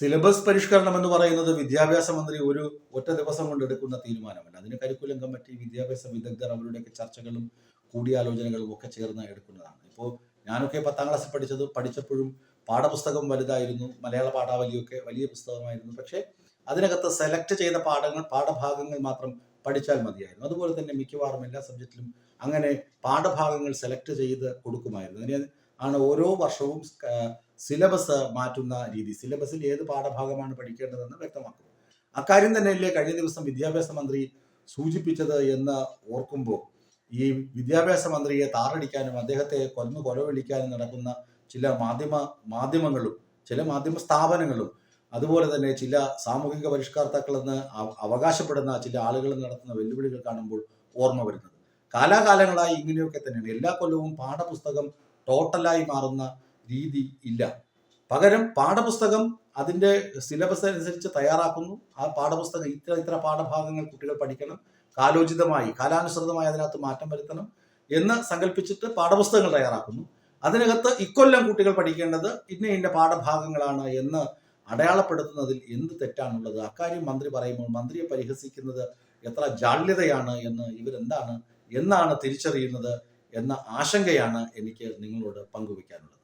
Syllabus പരിഷ്കരണം എന്ന് പറയുന്നത് വിദ്യാഭ്യാസ മന്ത്രി ഒരു ഒറ്റ ദിവസം കൊണ്ട് എടുക്കുന്ന തീരുമാനമല്ല. അതിന് കരിക്കുലം കമ്മിറ്റി വിദ്യാഭ്യാസ വിദഗ്ധർ അവരുടെയൊക്കെ ചർച്ചകളും കൂടിയാലോചനകളും ഒക്കെ ചേർന്ന് എടുക്കുന്നതാണ്. ഇപ്പോൾ ഞാനൊക്കെ പത്താം ക്ലാസ്സിൽ പഠിച്ചത് പഠിച്ചപ്പോഴും പാഠപുസ്തകം വലുതായിരുന്നു മലയാള പാഠാവലിയൊക്കെ വലിയ പുസ്തകമായിരുന്നു. പക്ഷേ അതിനകത്ത് സെലക്ട് ചെയ്ത പാഠങ്ങൾ പാഠഭാഗങ്ങൾ മാത്രം പഠിച്ചാൽ മതിയായിരുന്നു. അതുപോലെ തന്നെ മിക്കവാറും എല്ലാ സബ്ജക്റ്റിലും അങ്ങനെ പാഠഭാഗങ്ങൾ സെലക്ട് ചെയ്ത് കൊടുക്കുമായിരുന്നു. അതിന് ആണ് ഓരോ വർഷവും സിലബസ് മാറ്റുന്ന രീതി. സിലബസിൽ ഏത് പാഠഭാഗമാണ് പഠിക്കേണ്ടതെന്ന് വ്യക്തമാക്കും അക്കാര്യം തന്നെയല്ലേ കഴിഞ്ഞ ദിവസം വിദ്യാഭ്യാസ മന്ത്രി സൂചിപ്പിച്ചത് എന്ന് ഓർക്കുമ്പോൾ ഈ വിദ്യാഭ്യാസ മന്ത്രിയെ താറടിക്കാനും അദ്ദേഹത്തെ കൊന്നു കൊലവിളിക്കാനും നടക്കുന്ന ചില മാധ്യമ മാധ്യമങ്ങളും ചില മാധ്യമ സ്ഥാപനങ്ങളും അതുപോലെ തന്നെ ചില സാമൂഹിക പരിഷ്കർത്താക്കളെന്ന് അവ- അവകാശപ്പെടുന്ന ചില ആളുകൾ നടത്തുന്ന വെല്ലുവിളികൾ കാണുമ്പോൾ ഓർമ്മ വരുന്നത്. കാലാകാലങ്ങളായി ഇങ്ങനെയൊക്കെ തന്നെയാണ്. എല്ലാ കൊല്ലവും പാഠപുസ്തകം ടോട്ടലായി മാറുന്ന രീതി ഇല്ല. പകരം പാഠപുസ്തകം അതിന്റെ സിലബസ് അനുസരിച്ച് തയ്യാറാക്കുന്നു. ആ പാഠപുസ്തകം ഇത്ര ഇത്ര പാഠഭാഗങ്ങൾ കുട്ടികൾ പഠിക്കണം. കാലോചിതമായി കാലാനുസൃതമായി അതിനകത്ത് മാറ്റം വരുത്തണം എന്ന് സങ്കല്പിച്ചിട്ട് പാഠപുസ്തകങ്ങൾ തയ്യാറാക്കുന്നു. അതിനകത്ത് ഇക്കൊല്ലം കുട്ടികൾ പഠിക്കേണ്ടത് ഇന്ന ഇന്ന പാഠഭാഗങ്ങളാണ് എന്ന് അടയാളപ്പെടുത്തുന്നതിൽ എന്ത് തെറ്റാണുള്ളത്? അക്കാര്യം മന്ത്രി പറയുമ്പോൾ മന്ത്രിയെ പരിഹസിക്കുന്നത് എത്ര ജാള്യതയാണ് എന്ന് ഇവരെന്താണ് എന്നാണ് തിരിച്ചറിയുന്നത് എന്ന ആശങ്കയാണ് എനിക്ക് നിങ്ങളോട് പങ്കുവയ്ക്കാനുള്ളത്